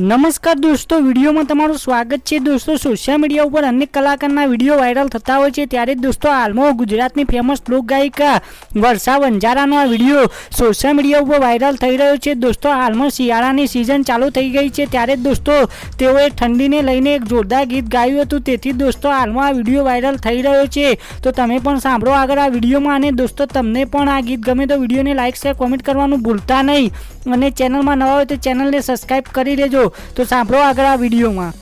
નમસ્કાર દોસ્તો, વિડીયોમાં તમારું સ્વાગત છે. દોસ્તો સોશિયલ મીડિયા ઉપર અનેક કલાકારના વીડિયો વાયરલ થતા હોય છે. ત્યારે દોસ્તો, હાલમાં ગુજરાતની ફેમસ લોક ગાયિકા વર્ષા વંજારાનો આ વીડિયો સોશિયલ મીડિયા ઉપર વાયરલ થઈ રહ્યો છે. દોસ્તો, હાલમાં શિયાળાની સિઝન ચાલુ થઈ ગઈ છે. ત્યારે દોસ્તો, તેઓએ ઠંડીને લઈને એક જોરદાર ગીત ગાયું હતું. તેથી દોસ્તો, હાલમાં આ વીડિયો વાયરલ થઈ રહ્યો છે. તો તમે પણ સાંભળો આગળ આ વિડીયોમાં. અને દોસ્તો, તમને પણ આ ગીત ગમે તો વિડીયોને લાઇક શેર કોમેન્ટ કરવાનું ભૂલતા નહીં. અને ચેનલમાં નવા હોય તો ચેનલને સબસ્ક્રાઈબ કરી લેજો. તો સાંભળો આગળ આ વિડીયોમાં.